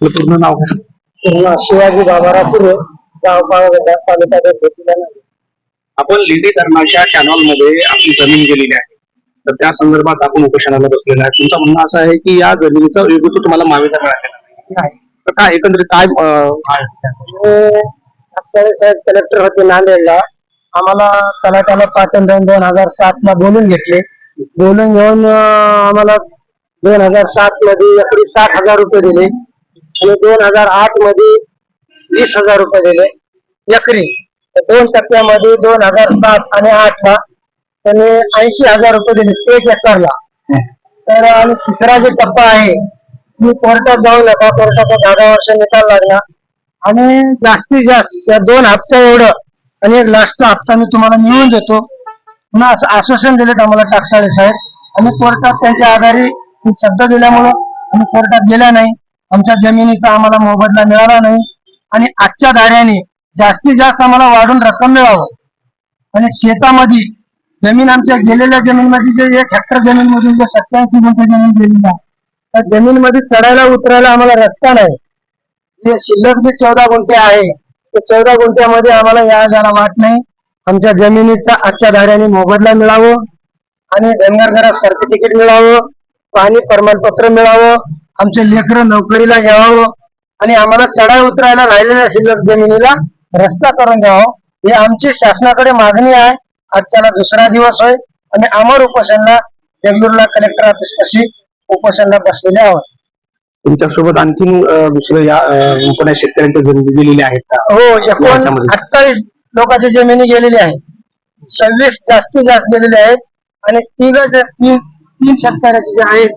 आपलं पूर्ण नाव काय? शिवाजी गाव तालुका भेटीला आपण लेडी धर्माच्या चॅनलमध्ये आपली जमीन गेलेली आहे. तर त्या संदर्भात आपण उपोषणाला बसलेला आहे. तुमचं म्हणणं असं आहे की या जमिनीचा योग्य तो तुम्हाला मावेदा मिळालेला नाही. तर काय एकंदरीत काय अं, साहेब कलेक्टर होते नांदेडला. आम्हाला तलाट्याला पाटण देऊन दोन हजार सात ला बोलून घेतले. बोलून घेऊन अं, आम्हाला दोन हजार सात मध्ये एकरी साठ हजार रुपये दिले. आणि दोन हजार आठमध्ये वीस हजार रुपये दिले. एकरी. दोन टप्प्यामध्ये दोन हजार सात आणि आठ ला त्यांनी ऐंशी हजार रुपये दिले. एक एकरला. तर आणि तिसरा जो टप्पा आहे मी कोर्टात जाऊ नका कोर्टाचा दहा दहा वर्ष निकाल लागला. आणि जास्तीत जास्त त्या दोन हप्ते एवढं आणि एक लास्टचा हप्ता मी तुम्हाला मिळवून देतो. पुन्हा असं आश्वासन दिलेत आम्हाला टाकसाळे साहेब. आणि कोर्टात त्यांच्या आधारे शब्द दिल्यामुळं आम्ही कोर्टात गेला नाही. आमच्या जमिनीचा आम्हाला मोबदला मिळाला नाही. आणि आजच्या धाऱ्याने जास्तीत जास्त आम्हाला वाढून रक्कम मिळावं. आणि शेतामध्ये जमीन आमच्या गेलेल्या जमीनमध्ये जे एक हेक्टर जमीन मधून जे सत्याऐंशी गुंठे जमीन गेलेली आहे त्या जमीनमध्ये चढायला उतरायला आम्हाला रस्ता नाही. जे शिल्लक जे चौदा गुंठे आहे ते चौदा गुंठ्यामध्ये आम्हाला या जायला वाट नाही. आमच्या जमिनीचा आजच्या धाऱ्याने मोबदला मिळावं आणि धनगर घरात सर्टिफिकेट मिळावं पाणी प्रमाणपत्र मिळावं आमचे लेकरं नोकरीला घ्यावं आणि आम्हाला चढाई उतरायला राहिलेल्या शिल्लक जमिनीला रस्ता करून द्यावा ही आमची शासनाकडे मागणी आहे. आजच्याला दुसरा दिवस होय आणि अमर उपोषणला बेंगळूरला कलेक्टर ऑफिस पाशी उपोषणला बसलेले आहोत. तुमच्यासोबत आणखीन दुसरं या कोणा शेतकऱ्यांच्या जमिनी गेलेल्या आहेत का? हो एकूण? अठ्ठावीस लोकांची जमिनी गेलेली आहे. सव्वीस जास्तीत जास्त गेलेले आहेत आणि तिघ तीन तीन शेतकऱ्याचे जे आहेत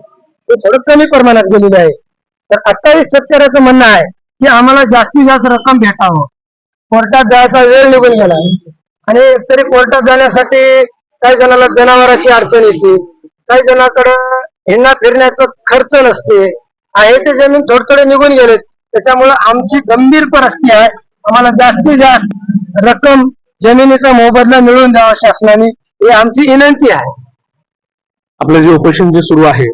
ते थोडं कमी प्रमाणात गेलेले आहे. तर अठ्ठावीस शेतकऱ्याचं म्हणणं आहे की आम्हाला जास्तीत जास्त रक्कम भेटावं. कोर्टात जायचा वेळ निघून गेला. आणि तरी कोर्टात जाण्यासाठी काही जणाला जनावरांची अडचण येते. काही जणांकडं हिंडा फिरण्याचा खर्च नसते. आहे ते जमीन थोडे थोडे निघून गेलेत त्याच्यामुळे आमची गंभीर परिस्थिती आहे. आम्हाला जास्तीत जास्त रक्कम जमिनीचा मोबदला मिळवून द्यावा शासनाने. ही आमची विनंती आहे. आपलं जे उपोषण जे सुरू आहे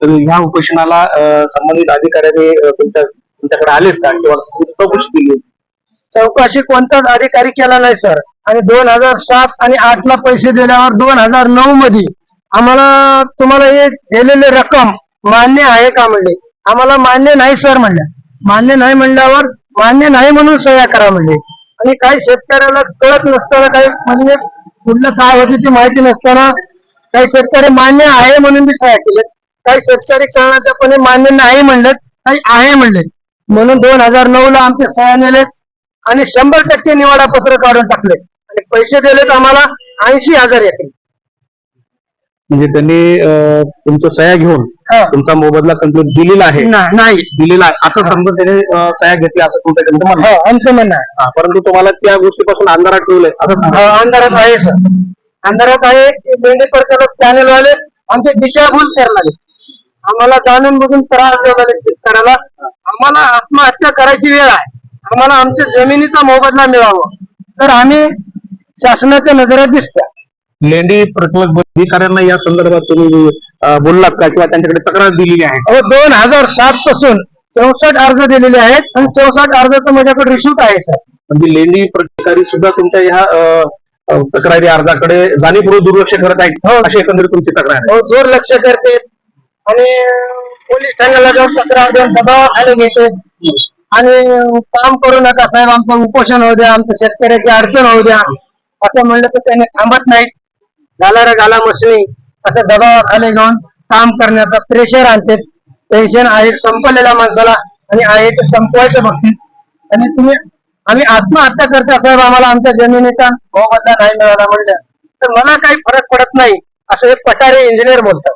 तर ह्या उपोषणाला संबंधित अधिकाऱ्याने तुमच्या तुमच्याकडे आलेत का? किंवा चौकशी केली चौकशी कोणताच अधिकारी केला नाही सर. आणि दोन हजार सात आणि आठ ला पैसे दिल्यावर दोन हजार नऊ मध्ये आम्हाला तुम्हाला हे दिलेले रक्कम मान्य आहे का म्हणले? आम्हाला मान्य नाही सर म्हणलं. मान्य नाही म्हणल्यावर मान्य नाही म्हणून सह्या करा म्हणले. आणि काही शेतकऱ्याला कळत नसताना काही म्हणजे कुठलं काय होते ती माहिती नसताना काही शेतकरी मान्य आहे म्हणून बी सह्या केल्या काही शेतकरी कळण्याच्यापणे मान्य नाही म्हणलेत काही आहे म्हणलेत म्हणून दोन हजार नऊ ला आमचे सह्या नेलेत आणि शंभर टक्के निवाडा पत्र काढून टाकले आणि पैसे दिलेत आम्हाला ऐंशी हजार येतील म्हणजे त्यांनी तुमचं सह्या घेऊन. तुमचा मोबदला कंप्लीट दिलेला आहे. नाही. दिलेला आहे. असं समजा त्याने सह्या घेतल्या असं तुमच्या त्यांचं म्हणणं. हो आमचं म्हणणं आहे. परंतु तुम्हाला त्या गोष्टीपासून अंधारात ठेवलंय असं हो, अंधारात आहे सर. अंधारात आहे की बेंडी प्रकल्प पॅनल वाले आमचे दिशाभूल करायला लागले. आम्हाला जाणून बघून त्रास लागले शेतकऱ्याला. आम्हाला आत्महत्या करायची वेळ आहे. आम्हाला आमच्या जमिनीचा मोबदला मिळावा. तर आम्ही शासनाच्या नजरेत दिसतो लेंडी प्रकल्प अधिकाऱ्यांना या संदर्भात तुम्ही बोललात का किंवा त्यांच्याकडे तक्रार दिलेली आहे? दोन हजार सात पासून चौसष्ट अर्ज दिलेले आहेत आणि चौसष्ट अर्जाचं माझ्याकडे रिसिप्ट आहे सर. म्हणजे लेंडी प्रतिकारी सुद्धा तुमच्या ह्या तक्रारी अर्जाकडे जाणीवपूर्वक दुर्लक्ष करत आहेत हो. अशी एकंदरीत तुमची तक्रार आहे. अहो, दुर्लक्ष करते. आणि पोलीस ठाण्याला जाऊन तक्रार देऊन दबावाखाली घेते. आणि काम करू नका साहेब आमचं उपोषण होऊ द्या आमच्या शेतकऱ्याची अडचण होऊ द्या. असं म्हणलं तर त्याने थांबत नाही झाला रे झाला मसनी असं दबावाखाली घेऊन काम करण्याचा प्रेशर आणते पेन्शन आहे संपलेल्या माणसाला आणि आहे ते संपवायच्या बाबतीत. आणि तुम्ही आम्ही आत्महत्या करता साहेब आम्हाला आमच्या जमिनीचा मोबदला नाही मिळाला म्हणलं. तर मला काही फरक पडत नाही असं हे पठारे इंजिनियर बोलतात.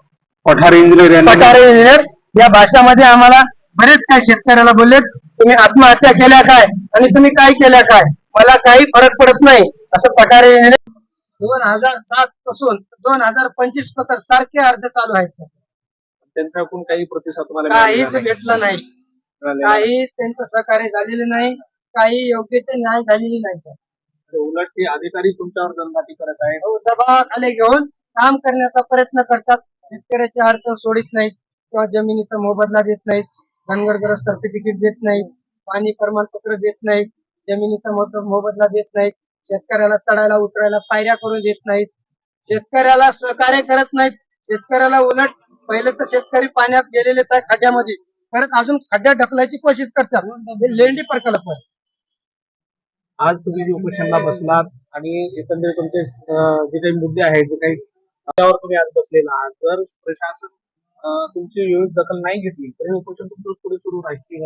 पठारे इंजिनियर यांनी पठारे इंजिनियर या भाषामध्ये आम्हाला बरेच काही शेतकऱ्याला बोललेत तुम्ही आत्महत्या केल्या काय आणि तुम्ही काय केल्या काय मला काही फरक पडत नाही असं पठारे इंजिनियर दोन हजार सात पासून दोन हजार पंचवीसपर्यंत सारखे अर्ज चालू आहेत sir. त्यांच्याकडून काही प्रतिसाद तुम्हाला काहीच मिळालेला. भेटलं नाही काही त्यांचं सहकार्य झालेलं नाही काही योग्य ते न्याय झालेली नाही सर. उलट ते अधिकारी तुमच्यावर दंडाटी करत आहेत दबावाखाली घेऊन काम करण्याचा प्रयत्न करतात शेतकऱ्याची अडचण सोडित नाहीत किंवा जमिनीचा मोबदला देत नाहीत धनगरग्रस्त सर्टिफिकेट देत नाहीत पाणी प्रमाणपत्र देत नाहीत जमिनीचा मोबदला देत नाहीत शेतकऱ्याला चढायला उतरायला पायऱ्या करून देत नाहीत. शेतकऱ्याला सहकार्य करत नाहीत. शेतकऱ्याला उलट पहिले तर शेतकरी पाण्यात गेलेलेच आहे खड्ड्यामध्ये. परत अजून खड्ड्या ढकलायची कोशिश करतात. लेंडी प्रकल्प आहे. आज तुम्ही जे उपोषणला बसलात आणि एकंदरीत तुमचे जे काही मुद्दे आहेत जे काही त्यावर तुम्ही आज बसलेला आहात. जर प्रशासन तुमची योग्य दखल नाही घेतली तर हे उपोषण तुमचं पुढे सुरू राहील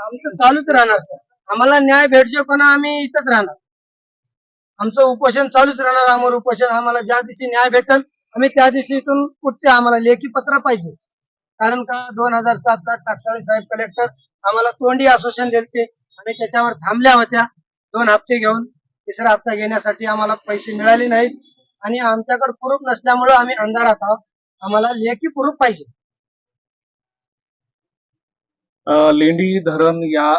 आमचं चालूच राहणार सर. आम्हाला न्याय भेटजो कोणा आम्ही इथंच राहणार. आमचं उपोषण चालूच राहणार अमर उपोषण. आम्हाला ज्या दिवशी न्याय भेटल आम्ही त्या दिवशी इथून पुढचे आम्हाला लेखी पत्र पाहिजे. कारण का दोन हजार सातला टाकसाळे साहेब कलेक्टर आम्हाला तोंडी आश्वासन दिलते. आम्ही त्याच्यावर थांबल्या होत्या दोन हप्ते घेऊन. तिसरा हप्ता घेण्यासाठी आम्हाला पैसे मिळाले नाहीत. आणि आमच्याकडे प्रूफ नसल्यामुळे आम्ही अंधारात आहोत. आम्हाला लेखी प्रूफ पाहिजे. अं, लेंडी धरण या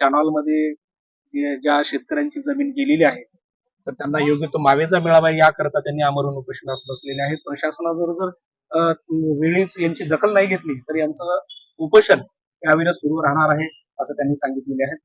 कॅनॉलमध्ये जे- ज्या शेतकऱ्यांची जमीन गेलेली आहे तर त्यांना योग्य तो मावेचा मिळावा याकरता त्यांनी आमरण उपोषणास बसलेले आहेत. प्रशासनाजवळ जर अं, वेळीच यांची दखल नाही घेतली तर यांचं उपोषण यावेळेला सुरू राहणार आहे असं त्यांनी सांगितलेले आहे.